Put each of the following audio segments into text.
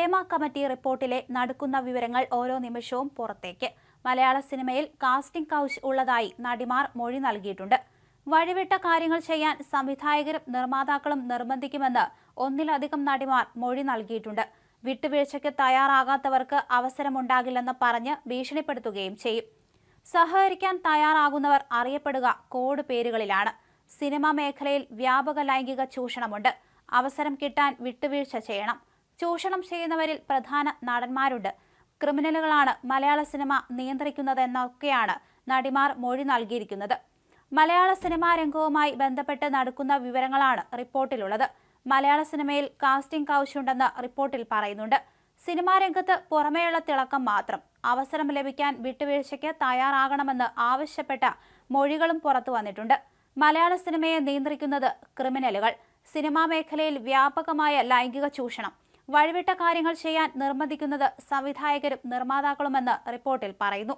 Hema committee റിപ്പോർട്ടിലെ നടക്കുന്ന വിവരങ്ങൾ ഓരോ നിമിഷവും പുറത്തേക്ക്. മലയാള സിനിമയിൽ കാസ്റ്റിംഗ് കൗച്ച് ഉള്ളതായി നടിമാർ മൊഴി നൽകിയിട്ടുണ്ട്. വഴിവിട്ട കാര്യങ്ങൾ ചെയ്യാൻ സംവിധായകരും നിർമ്മാതാക്കളും നിർബന്ധിക്കുമെന്ന് ഒന്നിലധികം നടിമാർ മൊഴി നൽകിയിട്ടുണ്ട്. വിട്ടുവീഴ്ചയ്ക്ക് തയ്യാറാകാത്തവർക്ക് അവസരമുണ്ടാകില്ലെന്ന് പറഞ്ഞ് ഭീഷണിപ്പെടുത്തുകയും ചെയ്യും. സഹകരിക്കാൻ തയ്യാറാകുന്നവർ അറിയപ്പെടുക കോഡ് പേരുകളിലാണ്. സിനിമാ മേഖലയിൽ വ്യാപക ലൈംഗിക ചൂഷണമുണ്ട്. അവസരം കിട്ടാൻ വിട്ടുവീഴ്ച ചെയ്യണം. ചൂഷണം ചെയ്യുന്നവരിൽ പ്രധാന നടന്മാരുണ്ട്. ക്രിമിനലുകളാണ് മലയാള സിനിമ നിയന്ത്രിക്കുന്നതെന്നൊക്കെയാണ് നടിമാർ മൊഴി നൽകിയിരിക്കുന്നത്. മലയാള സിനിമാ രംഗവുമായി ബന്ധപ്പെട്ട് നടക്കുന്ന വിവരങ്ങളാണ് റിപ്പോർട്ടിലുള്ളത്. മലയാള സിനിമയിൽ കാസ്റ്റിംഗ് കൗശുണ്ടെന്ന് റിപ്പോർട്ടിൽ പറയുന്നുണ്ട്. സിനിമാ രംഗത്ത് പുറമേയുള്ള തിളക്കം മാത്രം. അവസരം ലഭിക്കാൻ വിട്ടുവീഴ്ചയ്ക്ക് തയ്യാറാകണമെന്ന് ആവശ്യപ്പെട്ട മൊഴികളും പുറത്തു വന്നിട്ടുണ്ട്. മലയാള സിനിമയെ നിയന്ത്രിക്കുന്നത് ക്രിമിനലുകൾ. സിനിമാ മേഖലയിൽ വ്യാപകമായ ലൈംഗിക ചൂഷണം. വഴിവിട്ട കാര്യങ്ങൾ ചെയ്യാൻ നിർബന്ധിക്കുന്നത് സംവിധായകരും നിർമ്മാതാക്കളുമെന്ന് റിപ്പോർട്ടിൽ പറയുന്നു.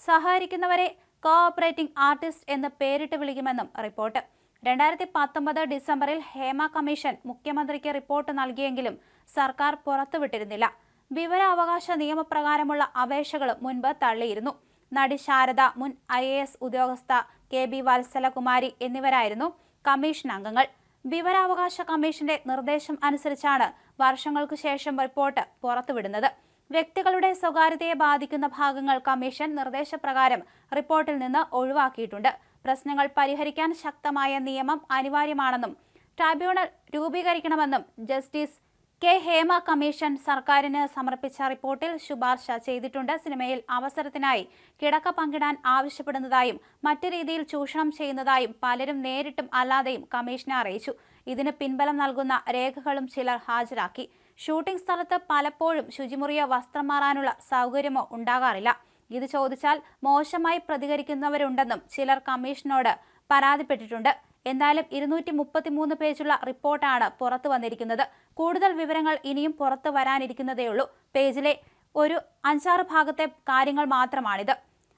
സഹകരിക്കുന്നവരെ കോഓപ്പറേറ്റിംഗ് ആർട്ടിസ്റ്റ് എന്ന് പേരിട്ട് വിളിക്കുമെന്നും റിപ്പോർട്ട്. രണ്ടായിരത്തി പത്തൊമ്പത് ഡിസംബറിൽ ഹേമ കമ്മീഷൻ മുഖ്യമന്ത്രിക്ക് റിപ്പോർട്ട് നൽകിയെങ്കിലും സർക്കാർ പുറത്തുവിട്ടിരുന്നില്ല. വിവരാവകാശ നിയമപ്രകാരമുള്ള അപേക്ഷകൾ മുൻപ് തള്ളിയിരുന്നു. നടി ശാരദ മുൻ ഐ എ എസ് ഉദ്യോഗസ്ഥ കെ ബി വത്സലകുമാരി എന്നിവരായിരുന്നു കമ്മീഷൻ അംഗങ്ങൾ. വിവരാവകാശ കമ്മീഷന്റെ നിർദ്ദേശം അനുസരിച്ചാണ് വർഷങ്ങൾക്കു ശേഷം റിപ്പോർട്ട് പുറത്തുവിടുന്നത്. വ്യക്തികളുടെ സ്വകാര്യതയെ ബാധിക്കുന്ന ഭാഗങ്ങൾ കമ്മീഷൻ നിർദ്ദേശപ്രകാരം റിപ്പോർട്ടിൽ നിന്ന് ഒഴിവാക്കിയിട്ടുണ്ട്. പ്രശ്നങ്ങൾ പരിഹരിക്കാൻ ശക്തമായ നിയമം അനിവാര്യമാണെന്നും ട്രൈബ്യൂണൽ രൂപീകരിക്കണമെന്നും ജസ്റ്റിസ് കെ. ഹേമ കമ്മീഷൻ സർക്കാരിന് സമർപ്പിച്ച റിപ്പോർട്ടിൽ ശുപാർശ ചെയ്തിട്ടുണ്ട്. സിനിമയിൽ അവസരത്തിനായി കിടക്ക പങ്കിടാൻ ആവശ്യപ്പെടുന്നതായും മറ്റു രീതിയിൽ ചൂഷണം ചെയ്യുന്നതായും പലരും നേരിട്ടും അല്ലാതെയും കമ്മീഷനെ അറിയിച്ചു. ഇതിന് പിൻബലം നൽകുന്ന രേഖകളും ചിലർ ഹാജരാക്കി. ഷൂട്ടിംഗ് സ്ഥലത്ത് പലപ്പോഴും ശുചിമുറിയോ വസ്ത്രം മാറാനുള്ള സൗകര്യമോ ഉണ്ടാകാറില്ല. ഇത് ചോദിച്ചാൽ മോശമായി പ്രതികരിക്കുന്നവരുണ്ടെന്നും ചിലർ കമ്മീഷനോട് പരാതിപ്പെട്ടിട്ടുണ്ട്. എന്തായാലും ഇരുന്നൂറ്റി മുപ്പത്തിമൂന്ന് പേജുള്ള റിപ്പോർട്ടാണ് പുറത്തു വന്നിരിക്കുന്നത്. കൂടുതൽ വിവരങ്ങൾ ഇനിയും പുറത്തു വരാനിരിക്കുന്നതേയുള്ളൂ പേജിലെ ഒരു അഞ്ചാറ് ഭാഗത്തെ കാര്യങ്ങൾ മാത്രമാണിത്.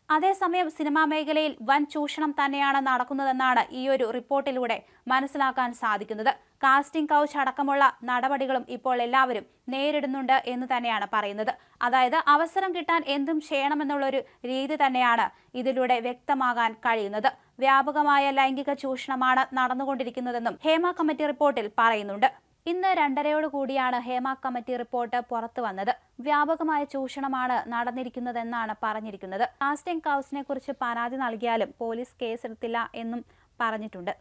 അതേസമയം സിനിമാ മേഖലയിൽ വൻ ചൂഷണം തന്നെയാണ് നടക്കുന്നതെന്നാണ് ഈ ഒരു റിപ്പോർട്ടിലൂടെ മനസ്സിലാക്കാൻ സാധിക്കുന്നത്. കാസ്റ്റിംഗ് കൗച്ച് അടക്കമുള്ള നടപടികളും ഇപ്പോൾ എല്ലാവരും നേരിടുന്നുണ്ട് എന്ന് തന്നെയാണ് പറയുന്നത്. അതായത് അവസരം കിട്ടാൻ എന്തും ചെയ്യണമെന്നുള്ളൊരു രീതി തന്നെയാണ് ഇതിലൂടെ വ്യക്തമാകാൻ കഴിയുന്നത്. വ്യാപകമായ ലൈംഗിക ചൂഷണമാണ് നടന്നുകൊണ്ടിരിക്കുന്നതെന്നും ഹേമ കമ്മിറ്റി റിപ്പോർട്ടിൽ പറയുന്നുണ്ട്. ഇന്ന് രണ്ടരയോട് കൂടിയാണ് ഹേമ കമ്മിറ്റി റിപ്പോർട്ട് പുറത്തു വന്നത്. വ്യാപകമായ ചൂഷണമാണ് നടന്നിരിക്കുന്നതെന്നാണ് പറഞ്ഞിരിക്കുന്നത്. കാസ്റ്റിംഗ് കൗസിനെ കുറിച്ച് പരാതി നൽകിയാലും പോലീസ് കേസെടുത്തില്ല എന്നും പറഞ്ഞിട്ടുണ്ട്.